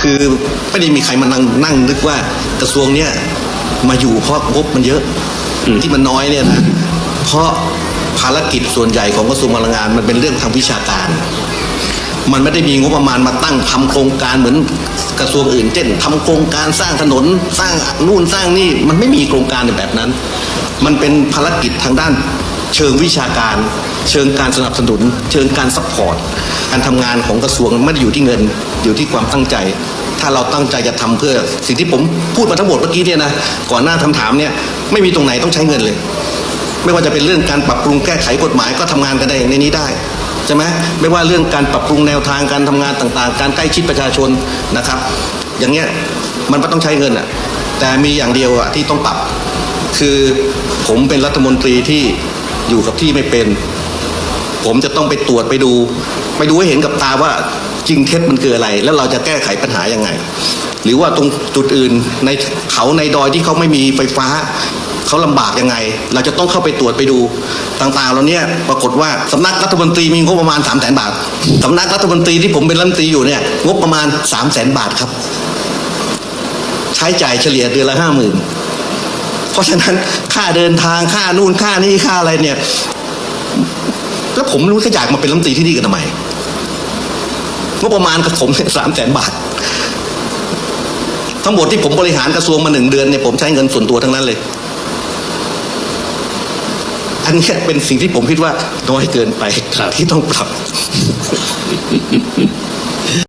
คือไม่ได้มีใครมานั่งนั่งนึกว่ากระทรวงเนี้ยมาอยู่เพราะงบมันเยอะอืมที่มันน้อยเนี่ยนะเพราะภารกิจส่วนใหญ่ของกระทรวงพลังงาน มันเป็นเรื่องทางวิชาการ มันไม่ได้มีงบประมาณมาตั้งทำโครงการเหมือนกระทรวงอื่นเช่นทำโครงการสร้างถนนสร้างนู่นสร้างนี่มันไม่มีโครงการในแบบนั้น มันเป็นภารกิจทางด้านเชิงวิชาการ เชิงการสนับสนุน เชิงการซัพพอร์ต การทำงานของกระทรวงไม่ได้อยู่ที่เงินอยู่ที่ความตั้งใจ ถ้าเราตั้งใจจะทำเพื่อสิ่งที่ผมพูดมาทั้งหมดเมื่อกี้เนี่ยนะก่อนหน้าคำถามเนี่ยไม่มีตรงไหนต้องใช้เงินเลย ไม่ว่าจะเป็นเรื่องการปรับปรุงแก้ไขกฎหมายก็ทำงานกันได้ในนี้ได้ใช่ไหมไม่ว่าเรื่องการปรับปรุงแนวทางการทำงานต่างๆ การใกล้ชิดประชาชนนะครับ อย่างเงี้ยมันก็ต้องใช้เงินอะแต่มีอย่างเดียวอะที่ต้องปรับ คือผมเป็นรัฐมนตรีที่อยู่กับที่ไม่เป็น ผมจะต้องไปตรวจไปดู ไปดูให้เห็นกับตาว่าจริงเท็จมันคืออะไร แล้วเราจะแก้ไขปัญหายังไง หรือว่าตรงจุดอื่นในเขาในดอยที่เขาไม่มีไฟฟ้าเขาลำบากยังไง เราจะต้องเข้าไปตรวจไปดูต่างๆเหล่านี้ปรากฏว่าสำนักรัฐมนตรีมีงบประมาณ3 0 0แสนบาทสำนักรัฐมนตรีที่ผมเป็นรัฐมนตรีอยู่เนี่ยงบประมาณ3 0 0แสนบาทครับ ใช้จ่ายเฉลี่ยเดือนละห้าหมื่นเพราะฉะนั้นค่าเดินทางค่านู่นค่านี่ค่าอะไรเนี่ย แล้วผมไม่รู้จะอยากมาเป็นรัฐมนตรีที่นี่กันทำไมงบประมาณกับผมสามแสนบาท ทั้งหมดที่ผมบริหารกระทรวงมาหนึ่งเดือนเนี่ยผมใช้เงินส่วนตัวทั้งนั้นเลย อันนี้เป็นสิ่งที่ผมคิดว่าน้อยเกินไปครับที่ต้องปรับ